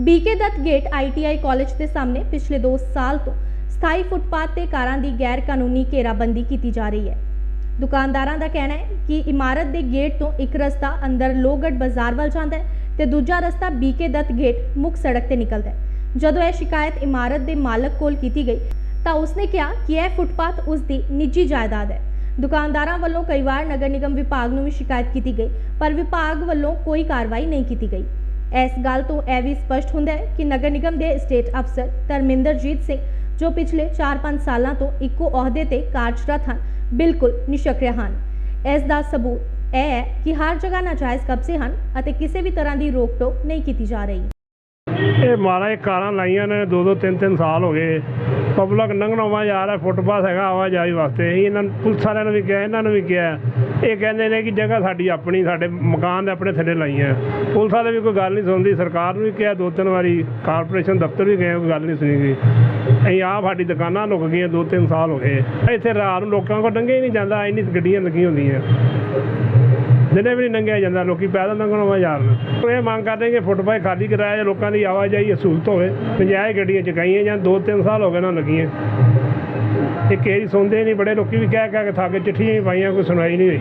BK Dutt gate ITI college ਦੇ ਸਾਹਮਣੇ ਪਿਛਲੇ 2 ਸਾਲ ਤੋਂ ਸਥਾਈ ਫੁੱਟਪਾਥ ਤੇ ਕਾਰਾਂ ਦੀ ਗੈਰ ਕਾਨੂੰਨੀ ਘੇਰਾਬੰਦੀ ਕੀਤੀ ਜਾ ਰਹੀ ਹੈ। ਦੁਕਾਨਦਾਰਾਂ ਦਾ ਕਹਿਣਾ ਹੈ ਕਿ ਇਮਾਰਤ ਦੇ ਗੇਟ ਤੋਂ ਇੱਕ ਰਸਤਾ ਅੰਦਰ ਲੋਹਗੜ੍ਹ ਬਾਜ਼ਾਰ ਵੱਲ ਜਾਂਦਾ ਹੈ ਤੇ ਦੂਜਾ ਰਸਤਾ ਬੀਕੇ ਦੱਤ ਗੇਟ ਮੁੱਖ ਸੜਕ ਤੇ ਨਿਕਲਦਾ ਹੈ। ਜਦੋਂ ਇਹ ਸ਼ਿਕਾਇਤ ਇਮਾਰਤ ਦੇ ਮਾਲਕ ਕੋਲ ਕੀਤੀ ਗਈ, ਤਾਂ ਉਸਨੇ ਕਿਹਾ ਕਿ ਇਹ ਫੁੱਟਪਾਥ ਉਸ ਦੀ ਨਿੱਜੀ ਜਾਇਦਾਦ ਹੈ। ਦੁਕਾਨਦਾਰਾਂ ਵੱਲੋਂ ਕਈ ਵਾਰ ਨਗਰ ਨਿਗਮ ਵਿਭਾਗ ਨੂੰ ਵੀ ਸ਼ਿਕਾਇਤ ਕੀਤੀ ਗਈ, ਪਰ ਵਿਭਾਗ ਵੱਲੋਂ ਕੋਈ ਕਾਰਵਾਈ ਨਹੀਂ ਕੀਤੀ ਗਈ। ਇਸ ਗੱਲ ਤੋਂ ਇਹ ਵੀ ਸਪਸ਼ਟ ਹੁੰਦਾ ਹੈ ਕਿ ਨਗਰ ਨਿਗਮ ਦੇ ਸਟੇਟ ਅਫਸਰ ਧਰਮਿੰਦਰਜੀਤ ਸਿੰਘ, ਜੋ ਪਿਛਲੇ 4-5 ਸਾਲਾਂ ਤੋਂ ਇੱਕੋ ਅਹੁਦੇ ਤੇ ਕਾਰਜਰਤ ਹਨ, ਬਿਲਕੁਲ ਨਿਸ਼ਕਰਿਆ ਹਨ। ਇਸ ਦਾ ਸਬੂਤ ਇਹ ਹੈ ਕਿ ਹਰ ਜਗ੍ਹਾ ਨਾਜਾਇਜ਼ ਕਬਜ਼ੇ ਹਨ ਅਤੇ ਕਿਸੇ ਵੀ ਤਰ੍ਹਾਂ ਦੀ ਰੋਕ-ਟੋਕ ਨਹੀਂ ਕੀਤੀ ਜਾ ਰਹੀ। ਇਹ ਮਹਾਰਾਜ ਕਾਰਾਂ ਲਾਈਆਂ ਨੇ, ਦੋ ਦੋ ਤਿੰਨ ਤਿੰਨ ਸਾਲ ਹੋ ਗਏ। ਪਬਲਿਕ ਲੰਘਣ ਆਵਾ ਜਾ ਫੁੱਟਪਾਥ ਹੈਗਾ, ਆਵਾਜਾਈ ਵਾਸਤੇ। ਇਹਨਾਂ ਪੁਲਿਸ ਵਾਲਿਆਂ ਨੂੰ ਵੀ ਕਿਹਾ, ਇਹਨਾਂ ਨੂੰ ਵੀ ਕਿਹਾ। ਇਹ ਕਹਿੰਦੇ ਨੇ ਕਿ ਜਗ੍ਹਾ ਸਾਡੀ ਆਪਣੀ, ਸਾਡੇ ਮਕਾਨ ਦੇ ਆਪਣੇ ਥੱਲੇ ਲਾਈਆਂ ਪੁਲਿਸ ਵਾਲੇ ਵੀ ਕੋਈ ਗੱਲ ਨਹੀਂ ਸੁਣਦੀ, ਸਰਕਾਰ ਨੂੰ ਵੀ ਕਿਹਾ, ਦੋ ਤਿੰਨ ਵਾਰੀ ਕਾਰਪੋਰੇਸ਼ਨ ਦਫ਼ਤਰ ਵੀ ਗਏ, ਕੋਈ ਗੱਲ ਨਹੀਂ ਸੁਣੀ ਗਈ ਅਸੀਂ ਆਪ ਸਾਡੀ ਦੁਕਾਨਾਂ ਲੁਕ ਗਈਆਂ, ਦੋ ਤਿੰਨ ਸਾਲ ਹੋ ਗਏ। ਇੱਥੇ ਰਾਤ ਨੂੰ ਲੋਕਾਂ ਕੋਲ ਲੰਘਿਆ ਹੀ ਨਹੀਂ ਜਾਂਦਾ, ਇੰਨੀ ਗੱਡੀਆਂ ਲੱਗੀਆਂ ਹੁੰਦੀਆਂ। ਦਿਨੇ ਵੀ ਨਹੀਂ ਲੰਘਿਆ ਜਾਂਦਾ, ਲੋਕੀ ਪੈਦਲ ਲੰਘਣ ਆਵਾ ਯਾਰ ਇਹ ਮੰਗ ਕਰਦੇ ਕਿ ਫੁੱਟਪਾਥ ਖਾਲੀ ਕਰਾਇਆ, ਲੋਕਾਂ ਦੀ ਆਵਾਜਾਈ ਸਹੂਲਤ ਹੋਵੇ। ਪੰਜਾਹ ਗੱਡੀਆਂ ਚਕਾਈਆਂ ਜਾਂ ਦੋ ਤਿੰਨ ਸਾਲ ਹੋ ਗਏ ਨਾ ਲੱਗੀਆਂ। ਇਹ ਕਿਸੇ ਦੀ ਸੁਣਦੇ ਨਹੀਂ, ਬੜੇ ਲੋਕੀ ਵੀ ਕਹਿ ਕਹਿ ਕੇ ਥੱਕ ਚਿੱਠੀਆਂ ਵੀ ਪਾਈਆਂ, ਕੋਈ ਸੁਣਾਈ ਨਹੀਂ ਹੋਈ।